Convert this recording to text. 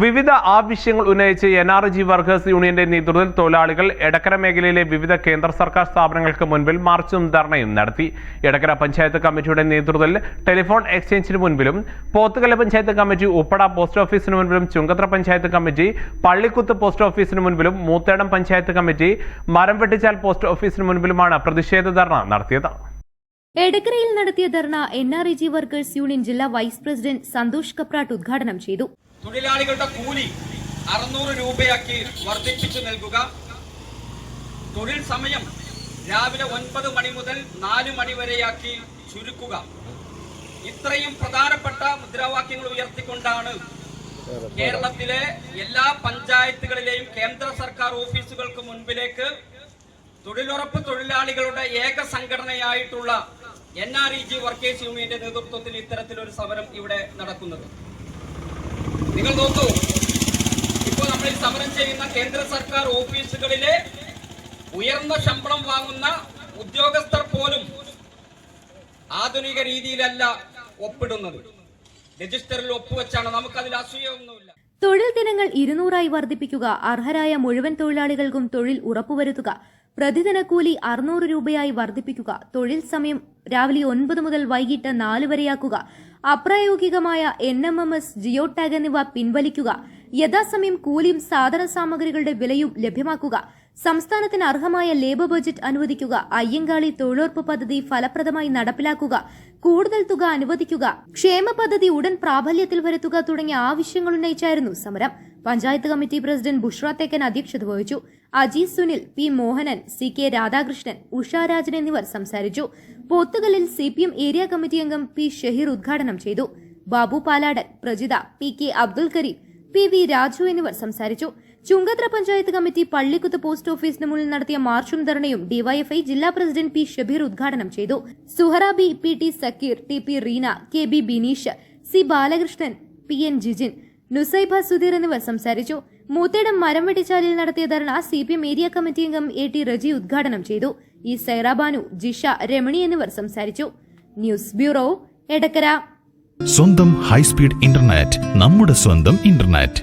വിവിധ ആവശ്യങ്ങൾ ഉന്നയിച്ച് എൻ ആർ ജി വർക്കേഴ്സ് യൂണിയന്റെ നേതൃത്വത്തിൽ തൊഴിലാളികൾ എടക്കര മേഖലയിലെ വിവിധ കേന്ദ്ര സർക്കാർ സ്ഥാപനങ്ങൾക്ക് മുൻപിൽ മാർച്ചും ധർണയും നടത്തി. എടക്കര പഞ്ചായത്ത് കമ്മിറ്റിയുടെ നേതൃത്വത്തിൽ ടെലിഫോൺ എക്സ്ചേഞ്ചിന് മുൻപിലും പോത്തുകല പഞ്ചായത്ത് കമ്മിറ്റി ഉപ്പട പോസ്റ്റ് ഓഫീസിന് മുൻപിലും ചുങ്കത്ര പഞ്ചായത്ത് കമ്മിറ്റി പള്ളിക്കുത്ത് പോസ്റ്റ് ഓഫീസിന് മുൻപിലും മൂത്തേടം പഞ്ചായത്ത് കമ്മിറ്റി മരം വെട്ടിച്ചാൽ പോസ്റ്റ് ഓഫീസിന് മുൻപിലുമാണ് പ്രതിഷേധ ധർണ നടത്തിയത്. എടക്കരയിൽ നടത്തിയ dharna N R E G workers union ജില്ലാ വൈസ് പ്രസിഡന്റ് സന്തോഷ് കപ്രാട്ട് ഉദ്ഘാടനം ചെയ്തു. തൊഴിലാളികളുടെ കൂലി അറുന്നൂറ് രൂപയാക്കി വർദ്ധിപ്പിച്ചു നൽകുക. തൊഴിൽ സമയം രാവിലെ ഒൻപത് മണി മുതൽ നാല് മണി വരെയാക്കി ചുരുക്കുക. ഇത്രയും പ്രധാനപ്പെട്ട മുദ്രാവാക്യങ്ങൾ ഉയർത്തിക്കൊണ്ടാണ് കേരളത്തിലെ എല്ലാ പഞ്ചായത്തുകളിലെയും കേന്ദ്ര സർക്കാർ ഓഫീസുകൾക്ക് മുൻപിലേക്ക് തൊഴിലുറപ്പ് തൊഴിലാളികളുടെ ഏക സംഘടനയായിട്ടുള്ള N R E G workers യൂണിയന്റെ നേതൃത്വത്തിൽ ഇത്തരത്തിലൊരു സമരം ഇവിടെ നടക്കുന്നത്. നിങ്ങൾ നോക്കൂ. ഇപ്പോൾ നമ്മൾ ഈ സമരം ചെയ്യുന്ന കേന്ദ്ര സർക്കാർ ഓഫീസുകളിലെ ഉയർന്ന ശമ്പളം വാങ്ങുന്ന ഉദ്യോഗസ്ഥർ പോലും ആധുനിക രീതിയിലല്ല ഒപ്പിടുന്നത്. രജിസ്റ്ററിൽ ഒപ്പുവെച്ചാണ് നമുക്കതിൽ അസൂയൊന്നുമില്ല. തൊഴിൽ ദിനങ്ങൾ ഇരുന്നൂറായി വർദ്ധിപ്പിക്കുക അർഹരായ മുഴുവൻ തൊഴിലാളികൾക്കും തൊഴിൽ ഉറപ്പുവരുത്തുക പ്രതിദിന കൂലി അറുന്നൂറ് രൂപയായി വർദ്ധിപ്പിക്കുക തൊഴിൽ സമയം രാവിലെ ഒൻപത് മുതൽ വൈകിട്ട് നാല് വരെയാക്കുക അപ്രായോഗികമായ N M M S geo tag എന്നിവ പിൻവലിക്കുക യഥാസമയം കൂലിയും സാധന സാമഗ്രികളുടെ വിലയും ലഭ്യമാക്കുക സംസ്ഥാനത്തിന് അർഹമായ ലേബർ ബജറ്റ് അനുവദിക്കുക അയ്യങ്കാളി തൊഴിലുറപ്പ് പദ്ധതി ഫലപ്രദമായി നടപ്പിലാക്കുക കൂടുതൽ തുക അനുവദിക്കുക ക്ഷേമ പദ്ധതി ഉടൻ പ്രാബല്യത്തിൽ വരുത്തുക തുടങ്ങിയ ആവശ്യങ്ങൾ ഉന്നയിച്ചായിരുന്നു സമരം. പഞ്ചായത്ത് കമ്മിറ്റി പ്രസിഡന്റ് ബുഷ്ര തേക്കൻ അധ്യക്ഷത വഹിച്ചു. Ajees Sunil P Mohanan C K Radhakrishnan Usharajan എന്നിവർ സംസാരിച്ചു. പോത്തുകലിൽ C P M area committee അംഗം പി ഷഹീർ ഉദ്ഘാടനം ചെയ്തു. Babu Paladan Prajitha P K Abdul Kareem P V Raju എന്നിവർ സംസാരിച്ചു. ചുങ്കത്ര പഞ്ചായത്ത് കമ്മിറ്റി പള്ളിക്കുത്ത് പോസ്റ്റ് ഓഫീസിന് മുന്നിൽ നടത്തിയ മാർച്ചും ധർണയും ഡിവൈഎഫ്ഐ ജില്ലാ പ്രസിഡന്റ് പി ഷബീർ ഉദ്ഘാടനം ചെയ്തു. Suhara B P T Zakir T P Reena K B Bineesh C Balakrishnan P N Jijin Nusaiba Sudheer എന്നിവർ സംസാരിച്ചു. മൂത്തേടം മരം വെട്ടിച്ചാലിൽ നടത്തിയ ധർണ C P M area committee അംഗം എ ടി റജി ഉദ്ഘാടനം ചെയ്തു. ഇ സൈറാബാനു ജിഷ രമണി എന്നിവർ സംസാരിച്ചു. News bureau Edakkara. സ്വന്തം ഹൈസ്പീഡ് ഇന്റർനെറ്റ് നമ്മുടെ സ്വന്തം ഇന്റർനെറ്റ്.